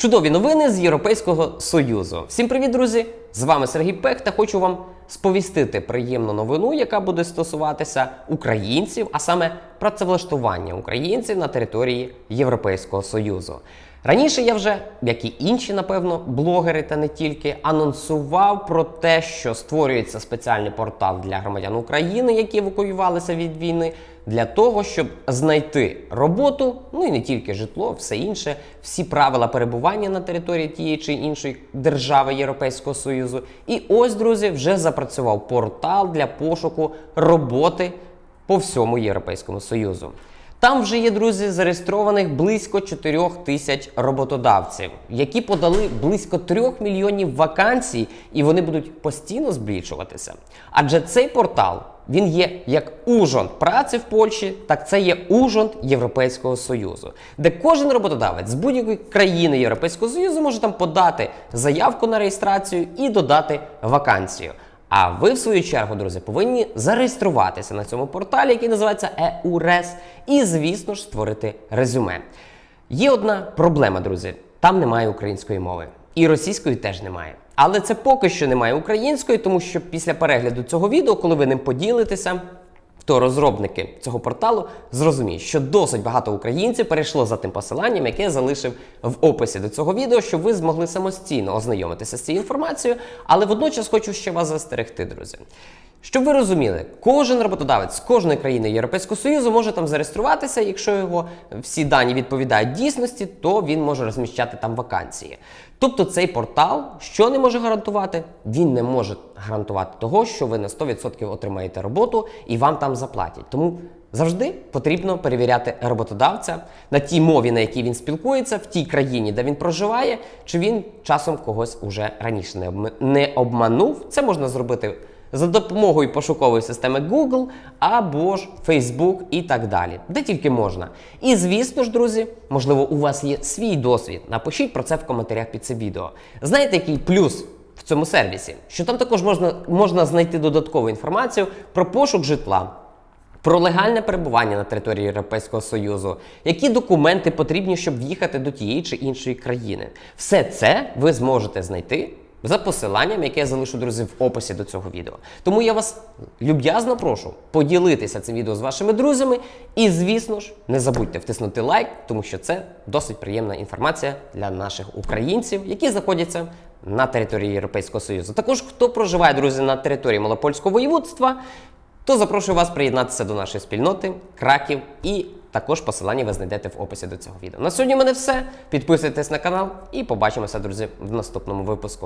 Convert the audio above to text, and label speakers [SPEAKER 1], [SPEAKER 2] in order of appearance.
[SPEAKER 1] Чудові новини з Європейського Союзу. Всім привіт, друзі! З вами Сергій Пех та хочу вам сповістити приємну новину, яка буде стосуватися українців, а саме працевлаштування українців на території Європейського Союзу. Раніше я вже, як і інші, напевно, блогери та не тільки, анонсував про те, що створюється спеціальний портал для громадян України, які евакуювалися від війни, для того, щоб знайти роботу, ну і не тільки житло, все інше, всі правила перебування на території тієї чи іншої держави Європейського Союзу. І ось, друзі, вже запрацював портал для пошуку роботи по всьому Європейському Союзу. Там вже є, друзі, зареєстрованих близько 4 тисяч роботодавців, які подали близько 3 мільйонів вакансій, і вони будуть постійно збільшуватися. Адже цей портал він є як ужонт праці в Польщі, так це є ужонт Європейського Союзу, де кожен роботодавець з будь-якої країни Європейського Союзу може там подати заявку на реєстрацію і додати вакансію. А ви, в свою чергу, друзі, повинні зареєструватися на цьому порталі, який називається EURES, і, звісно ж, створити резюме. Є одна проблема, друзі: там немає української мови. І російської теж немає. Але це поки що немає української, тому що після перегляду цього відео, коли ви ним поділитеся, то розробники цього порталу зрозуміють, що досить багато українців перейшло за тим посиланням, яке я залишив в описі до цього відео, щоб ви змогли самостійно ознайомитися з цією інформацією. Але водночас хочу ще вас застерегти, друзі. Щоб ви розуміли, кожен роботодавець з кожної країни Європейського Союзу може там зареєструватися. Якщо його всі дані відповідають дійсності, то він може розміщати там вакансії. Тобто цей портал що не може гарантувати? Він не може гарантувати того, що ви на 100% отримаєте роботу і вам там заплатять. Тому завжди потрібно перевіряти роботодавця на тій мові, на якій він спілкується, в тій країні, де він проживає, чи він часом когось уже раніше не обманув. Це можна зробити за допомогою пошукової системи Google або ж Facebook і так далі, де тільки можна. І звісно ж, друзі, можливо, у вас є свій досвід. Напишіть про це в коментарях під це відео. Знаєте, який плюс в цьому сервісі? Що там також можна, можна знайти додаткову інформацію про пошук житла. Про легальне перебування на території Європейського Союзу, які документи потрібні, щоб в'їхати до тієї чи іншої країни. Все це ви зможете знайти за посиланням, яке я залишу, друзі, в описі до цього відео. Тому я вас люб'язно прошу поділитися цим відео з вашими друзями. І, звісно ж, не забудьте втиснути лайк, тому що це досить приємна інформація для наших українців, які знаходяться на території Європейського Союзу. Також хто проживає, друзі, на території Малопольського воєводства, то запрошую вас приєднатися до нашої спільноти Краків і також посилання ви знайдете в описі до цього відео. На сьогодні в мене все. Підписуйтесь на канал і побачимося, друзі, в наступному випуску.